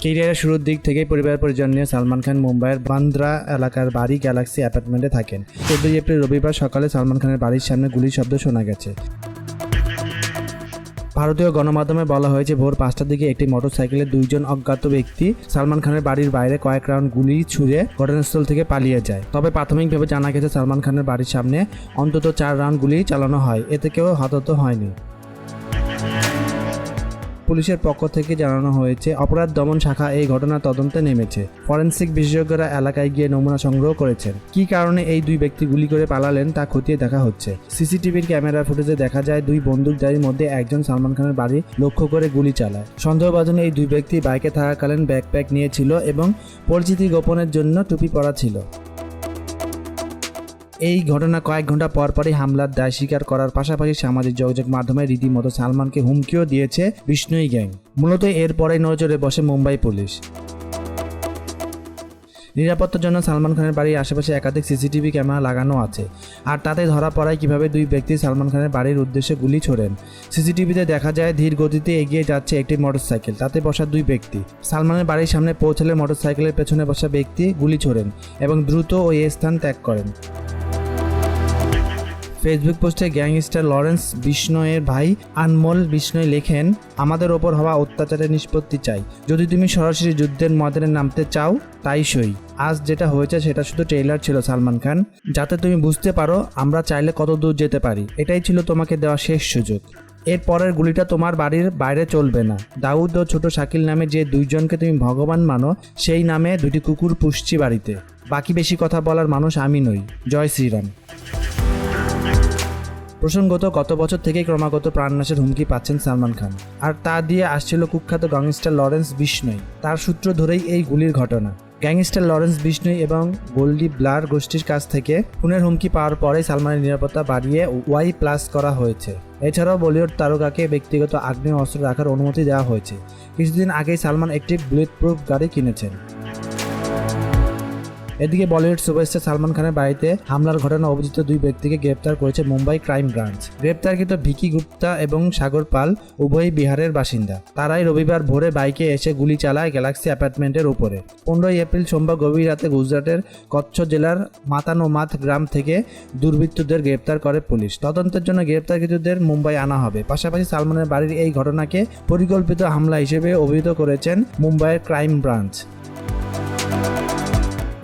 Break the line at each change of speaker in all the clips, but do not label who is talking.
কেরিয়ারের শুরুর দিক থেকেই পরিবার পরিজন সালমান খান মুম্বাইয়ের বান্দ্রা এলাকার বাড়ি গ্যালাক্সি অ্যাপার্টমেন্টে থাকেন। চোদ্দই এপ্রিল রবিবার সকালে সালমান খানের বাড়ির সামনে গুলির শব্দ শোনা গেছে। ভারতীয় গণমাধ্যমে বলা হয়েছে, ভোর পাঁচটার দিকে একটি মোটরসাইকেলে দুইজন অজ্ঞাত ব্যক্তি সালমান খানের বাড়ির বাইরে কয়েক রাউন্ড গুলি ছুঁড়ে ঘটনাস্থল থেকে পালিয়ে যায়। তবে প্রাথমিকভাবে জানা গেছে, সালমান খানের বাড়ির সামনে অন্তত চার রাউন্ড গুলি চালানো হয়। এতে কেউ হতাহত হয়নি। পুলিশের পক্ষ থেকে জানানো হয়েছে, অপরাধ দমন শাখা এই ঘটনা তদন্তে নেমেছে। ফরেন্সিক বিশেষজ্ঞরা এলাকায় গিয়ে নমুনা সংগ্রহ করেছেন। কী কারণে এই দুই ব্যক্তি গুলি করে পালালেন তা খতিয়ে দেখা হচ্ছে। সিসিটিভির ক্যামেরা ফুটেজে দেখা যায়, দুই বন্দুকধারীর মধ্যে একজন সালমান খানের বাড়ি লক্ষ্য করে গুলি চালায়। সন্দেহভাজন এই দুই ব্যক্তি বাইকে থাকাকালীন ব্যাকপ্যাক নিয়েছিল এবং পরিচিতি গোপনের জন্য টুপি পরা ছিল। এই ঘটনা কয়েক ঘণ্টা পর পরই হামলার দায় স্বীকার করার পাশাপাশি সামাজিক যোগাযোগ মাধ্যমে রীতিমতো সালমানকে হুমকিও দিয়েছে বিষ্ণুই গ্যাং। মূলত এরপরেই নজরে বসে মুম্বাই পুলিশ। নিরাপত্তার জন্য সালমান খানের বাড়ির আশেপাশে একাধিক সিসিটিভি ক্যামেরা লাগানো আছে। আর তাতে ধরা পড়ায় কীভাবে দুই ব্যক্তি সালমান খানের বাড়ির উদ্দেশ্যে গুলি ছোড়েন। সিসিটিভিতে দেখা যায়, ধীর গতিতে এগিয়ে যাচ্ছে একটি মোটরসাইকেল, তাতে বসা দুই ব্যক্তি। সালমানের বাড়ির সামনে পৌঁছালে মোটরসাইকেলের পেছনে বসা ব্যক্তি গুলি ছোড়েন এবং দ্রুত ওই স্থান ত্যাগ করেন। ফেসবুক পোস্টে গ্যাংস্টার লরেন্স বিষ্ণয়ের ভাই আনমোল বিষ্ণয় লেখেন, আমাদের ওপর হওয়া অত্যাচারের নিষ্পত্তি চাই। যদি তুমি সরাসরি যুদ্ধের ময়দানে নামতে চাও, তাই সই। আজ যেটা হয়েছে সেটা শুধু ট্রেইলার ছিল, সালমান খান। যাতে তুমি বুঝতে পারো, আমরা চাইলে কত দূর যেতে পারি। এটাই ছিল তোমাকে দেওয়া শেষ সুযোগ। এর পরের গুলিটা তোমার বাড়ির বাইরে চলবে না। দাউদ ও ছোট শাকিল নামে যে দুইজনকে তুমি ভগবান মানো, সেই নামে দুটি কুকুর পুষছি বাড়িতে। বাকি বেশি কথা বলার মানুষ আমি নই। জয় শ্রীরাম। প্রসঙ্গত, গত বছর থেকেই ক্রমাগত প্রাণনাশের হুমকি পাচ্ছেন সালমান খান। আর তা দিয়ে আসছিল কুখ্যাত গ্যাংস্টার লরেন্স বিষ্ণই। তার সূত্র ধরেই এই গুলির ঘটনা। গ্যাংস্টার লরেন্স বিষ্ণই এবং গোল্ডি ব্লার গোষ্ঠীর কাছ থেকে খুনের হুমকি পাওয়ার পরেই সালমানের নিরাপত্তা বাড়িয়ে ওয়াই প্লাস করা হয়েছে। এছাড়াও বলিউড তারকাকে ব্যক্তিগত আগ্নেয় অস্ত্র রাখার অনুমতি দেওয়া হয়েছে। কিছুদিন আগেই সালমান একটি বুলেট প্রুফ গাড়ি কিনেছেন। এদিকে বলিউড সুপারস্টার সালমান খানের বাড়িতে হামলার ঘটনা অভিযুক্ত দুই ব্যক্তিকে গ্রেপ্তার করেছে মুম্বাই ক্রাইম ব্রাঞ্চ। গ্রেপ্তারকৃত ভিকি গুপ্তা এবং সাগর পাল উভয়ই বিহারের বাসিন্দা। তারাই রবিবার ভোরে বাইকে এসে গুলি চালায় গ্যালাক্সি অ্যাপার্টমেন্টের উপরে। পনেরোই এপ্রিল সোমবার গভীর রাতে গুজরাটের কচ্ছ জেলার মাতানোমাথ গ্রাম থেকে দুর্বৃত্তদের গ্রেপ্তার করে পুলিশ। তদন্তের জন্য গ্রেপ্তারকৃতদের মুম্বাই আনা হবে। পাশাপাশি সালমানের বাড়ির এই ঘটনাকে পরিকল্পিত হামলা হিসেবে অভিহিত করেছেন মুম্বাইয়ের ক্রাইম ব্রাঞ্চ।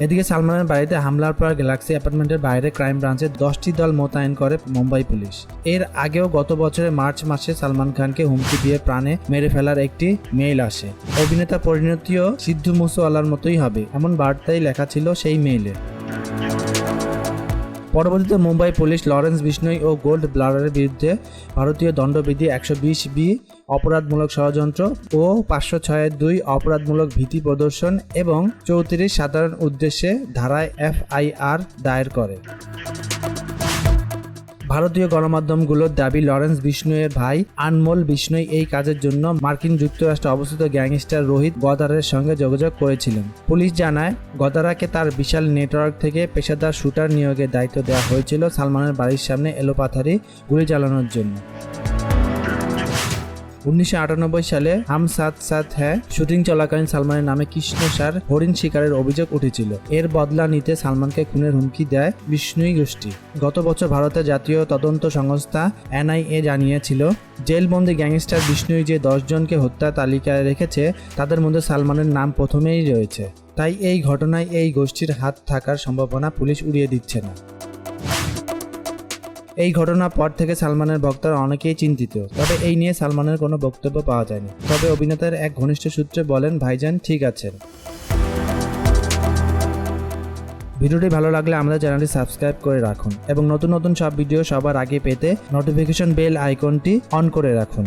এদিকে সালমানের বাড়িতে হামলার পর গ্যালাক্সি অ্যাপার্টমেন্টের বাইরে ক্রাইম ব্রাঞ্চে দশটি দল মোতায়েন করে মুম্বাই পুলিশ। এর আগেও গত বছরের মার্চ মাসে সালমান খানকে হুমকি দিয়ে প্রাণে মেরে ফেলার একটি মেইল আসে। অভিনেতা পরিণতিও সিদ্ধু মুসোয়ালার মতোই হবে, এমন বার্তাই লেখা ছিল সেই মেইলে। পরবর্তীতে মুম্বাই পুলিশ লরেন্স বিষ্ণই ও গোল্ড ব্লাডারের বিরুদ্ধে ভারতীয় দণ্ডবিধি একশো বিশ বি অপরাধমূলক ষড়যন্ত্র ও পাঁচশো ছয়ের দুই অপরাধমূলক ভীতি প্রদর্শন এবং চৌত্রিশ সাধারণ উদ্দেশ্যে ধারায় এফআইআর দায়ের করে। ভারতীয় গণমাধ্যমগুলোর দাবি, লরেন্স বিষ্ণুয়ের ভাই আনমোল বিষ্ণুই এই কাজের জন্য মার্কিন যুক্তরাষ্ট্রে অবস্থিত গ্যাংস্টার রোহিত গদারের সঙ্গে যোগাযোগ করেছিলেন। পুলিশ জানায়, গদারাকে তার বিশাল নেটওয়ার্ক থেকে পেশাদার শুটার নিয়োগের দায়িত্ব দেওয়া হয়েছিল সালমানের বাড়ির সামনে এলোপাথারি গুলি চালানোর জন্য। উনিশশো আটানব্বই সালে হাম সাত সাত হ্যাঁ শুটিং চলাকালীন সালমানের নামে কৃষ্ণ সার হরিণ শিকারের অভিযোগ উঠেছিল। এর বদলা নিতে সালমানকে খুনের হুমকি দেয় বিষ্ণুই গোষ্ঠী। গত বছর ভারতের জাতীয় তদন্ত সংস্থা এনআইএ জানিয়েছিল, জেলবন্দি গ্যাংস্টার বিষ্ণুই যে দশজনকে হত্যা তালিকায় রেখেছে, তাদের মধ্যে সালমানের নাম প্রথমেই রয়েছে। তাই এই ঘটনায় এই গোষ্ঠীর হাত থাকার সম্ভাবনা পুলিশ উড়িয়ে দিচ্ছে না। এই ঘটনার পর থেকে সালমানের ভক্তরা অনেকেই চিন্তিত। তবে এই নিয়ে সালমানের কোনো বক্তব্য পাওয়া যায়নি। তবে অভিনেতার এক ঘনিষ্ঠ সূত্রে বলেন, ভাইজান, ঠিক আছেন। ভিডিওটি ভালো লাগলে আমাদের চ্যানেলটি সাবস্ক্রাইব করে রাখুন এবং নতুন নতুন সব ভিডিও সবার আগে পেতে নোটিফিকেশন বেল আইকনটি অন করে রাখুন।